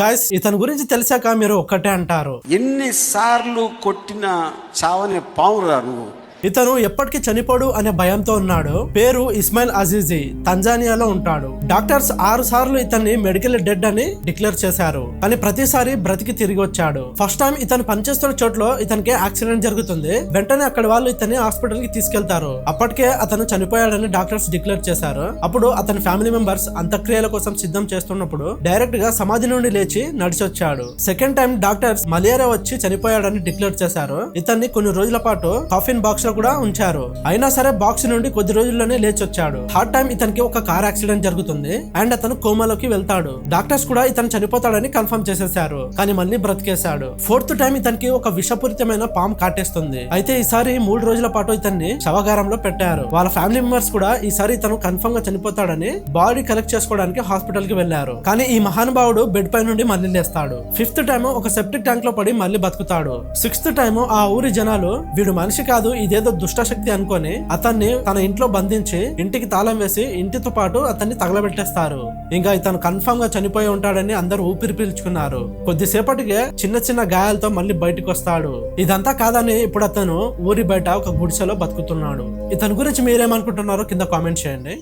Guys ఇతని గురించి తెలిసాక మీరు ఒక్కటే అంటారు. ఎన్నిసార్లు కొట్టిన చావని పావురా నువ్వు? ఇతను ఎప్పటికీ చనిపోడు అనే భయంతో ఉన్నాడు. పేరు ఇస్మాయిల్ అజీజీ తంజానియాలో ఉంటాడు. డాక్టర్స్ ఆరు సార్లు ఇతన్ని మెడికల్ డెడ్ అని డిక్లేర్ చేశారు. కానీ ప్రతిసారి బ్రతికి తిరిగి వచ్చాడు. ఫస్ట్ టైం ఇతను పనిచేస్తున్న చోట్లో ఇతనికి యాక్సిడెంట్ జరుగుతుంది. వెంటనే అక్కడ వాళ్ళు ఇతన్ని హాస్పిటల్కి తీసుకెళ్తారు. అప్పటికే అతను చనిపోయాడని డాక్టర్స్ డిక్లేర్ చేశారు. అప్పుడు అతని ఫ్యామిలీ మెంబర్స్ అంత్యక్రియల కోసం సిద్ధం చేస్తున్నప్పుడు డైరెక్ట్గా సమాధి నుండి లేచి నడిచొచ్చాడు. సెకండ్ టైం డాక్టర్స్ మలేరియా వచ్చి చనిపోయాడని డిక్లేర్ చేశారు. ఇతన్ని కొన్ని రోజుల పాటు కాఫిన్ బాక్స్లో కూడా ఉంచారు. అయినా సరే బాక్స్ నుండి కొద్ది రోజుల్లోనే లేచి వచ్చాడు థర్డ్ టైం ఇతనికి ఒక కార్ యాక్సిడెంట్ జరుగుతుంది. అండ్ అతను కోమాలోకి వెళ్తాడు. డాక్టర్స్ కూడా ఇతను చనిపోతాడని కన్ఫర్మ్ చేసేసారు కానీ మళ్ళీ బ్రతికేశాడు. ఫోర్త్ టైం ఇతనికి ఒక విషపూరితమైన పాము కాటేస్తుంది. అయితే ఈసారి మూడు రోజుల పాటు ఇతన్ని శవగారంలో పెట్టారు. వాళ్ళ ఫ్యామిలీ మెంబర్స్ కూడా ఈసారి ఇతను కన్ఫర్మ్గా చనిపోతాడని బాడీ కలెక్ట్ చేసుకోవడానికి హాస్పిటల్కి వెళ్ళారు కానీ ఈ మహానుభావుడు బెడ్ పై నుండి మళ్ళీ లేస్తాడు. ఫిఫ్త్ టైం ఒక సెప్టిక్ ట్యాంక్లో పడి మళ్ళీ బతుకుతాడు. సిక్స్త్ టైం ఆ ఊరి జనాలు వీడు మనిషి కాదు ఇదేదో దుష్టశక్తి అనుకొని అతన్ని తన ఇంట్లో బంధించి ఇంటికి తాళం వేసి ఇంటితో పాటు అతన్ని తగలబెట్టేస్తారు. ఇంకా ఇతను కన్ఫర్మ్గా చనిపోయి ఉంటాడని అందరూ ఊపిరి పీల్చుకున్నారు. కొద్దిసేపటికే చిన్న చిన్న గాయాలతో మళ్ళీ బయటకు వస్తాడు. ఇదంతా కాదని ఇప్పుడు అతను ఊరి బయట ఒక గుడిసెలో బతుకుతున్నాడు. ఇతని గురించి మీరేమనుకుంటున్నారో కింద కామెంట్ చేయండి.